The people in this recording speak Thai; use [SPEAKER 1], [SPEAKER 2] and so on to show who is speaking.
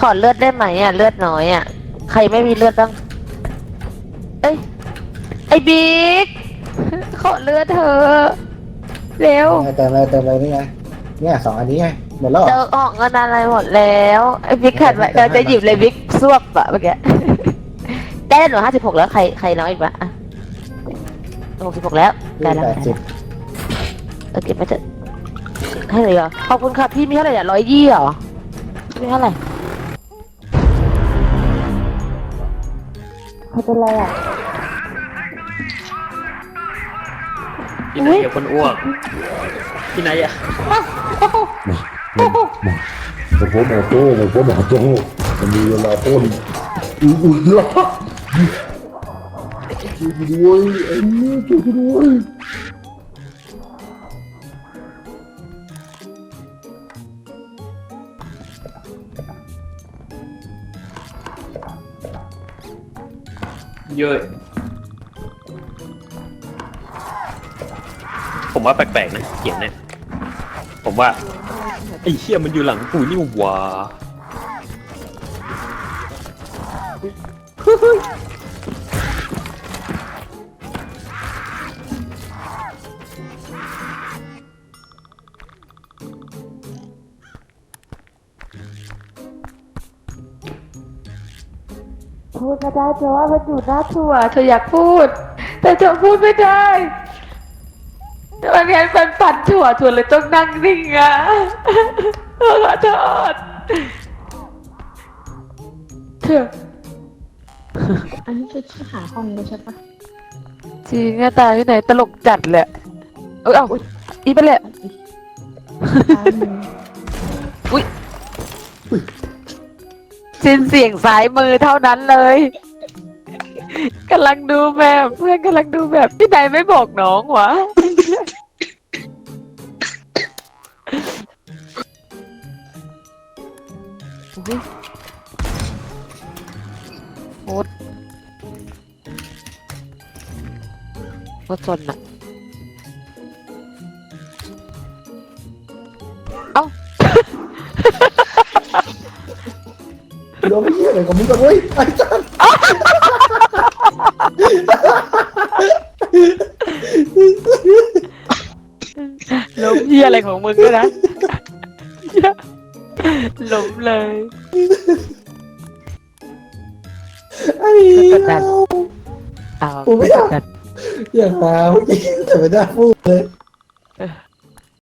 [SPEAKER 1] ขอเลือดได้ไหมอะ เลือดน้อยอะ ใครไม่มีเลือดบ้าง เอ้ย ไอ้บิ๊ก ขอเลือดเธอะเร็ว
[SPEAKER 2] เติมเลยเติมเลยนี่ไงเนี่ยสองอันนี้ไงหมดแล้วเหร
[SPEAKER 1] เจ
[SPEAKER 2] อ
[SPEAKER 1] อออกเงินอะไรหมดแล้ว ไอ้บิ๊กขัดไว้
[SPEAKER 2] เดี๋
[SPEAKER 1] เดี๋
[SPEAKER 2] ย
[SPEAKER 1] ยวว
[SPEAKER 2] ให้
[SPEAKER 1] จะหยิบเลยบิ๊กซวบอะเมื่อกี้ ได้หนูห้าสิบหกแล้วใครใครน้อยอีกวะอะหกสิบหกแล้วได้แล้ว
[SPEAKER 2] แปดสิบ
[SPEAKER 1] เออเก็บไปเถอะให้เลยเหรอขอบคุณค่ะพี่มีเท่าไหร่อะร้อยยี่เหรอพี่มีเท่าไหร่ ไม่เป็นไรอะ
[SPEAKER 3] พี่นายอย่าคนอ้วก พี่นายอย่า
[SPEAKER 4] แต่ผมบอกโต้แต่ผมบอกโต้มันมีเวลาต้นอุ้ยอุ้ยละช่วยกูด้วยไอ้นี่ช่วยกูด้วย
[SPEAKER 3] เยอะผมว่าแปลกๆนะเขียนเนี่ยผมว่าไอ้เชี่ยมันอยู่หลังกูนี่หว่า
[SPEAKER 1] พูดไม่ได้เพราะว่ามันอยู่หน้าถั่วเธออยากพูด แต่เธอพูดไม่ได้วันนี้มันปั่นถั่วถั่วเลยต้องนั่งนิ่งอะขอโทษเธอ
[SPEAKER 5] อันนี้คือหาห้องด้วยใช่ปะ
[SPEAKER 1] จริงอะตาที่ไหนตลกจัดเลยเออเอาอีไปเลย
[SPEAKER 5] ซ้ายมือ
[SPEAKER 1] สิ้นเสียงสายมือเท่านั้นเลยกำลังดูแบบเพื่อนกำลังดูแบบพี่ไหนไม่บอกน้องวะอุ๊ยโคตรโคตรสนอะเอ้า
[SPEAKER 2] โดนไม่เหี้ยอะไรของมึงกันเว้ยไอ้จัน
[SPEAKER 1] ล้มเหี้ยอะไรของมึงด้วยนะล้มเลย
[SPEAKER 2] ไอ้
[SPEAKER 1] กดดันเอา
[SPEAKER 2] ผมไม่อยาก
[SPEAKER 1] กดดัน
[SPEAKER 2] อย่าหาเมื่อกี้แต่ไม่ได้พูดเลย
[SPEAKER 1] เออ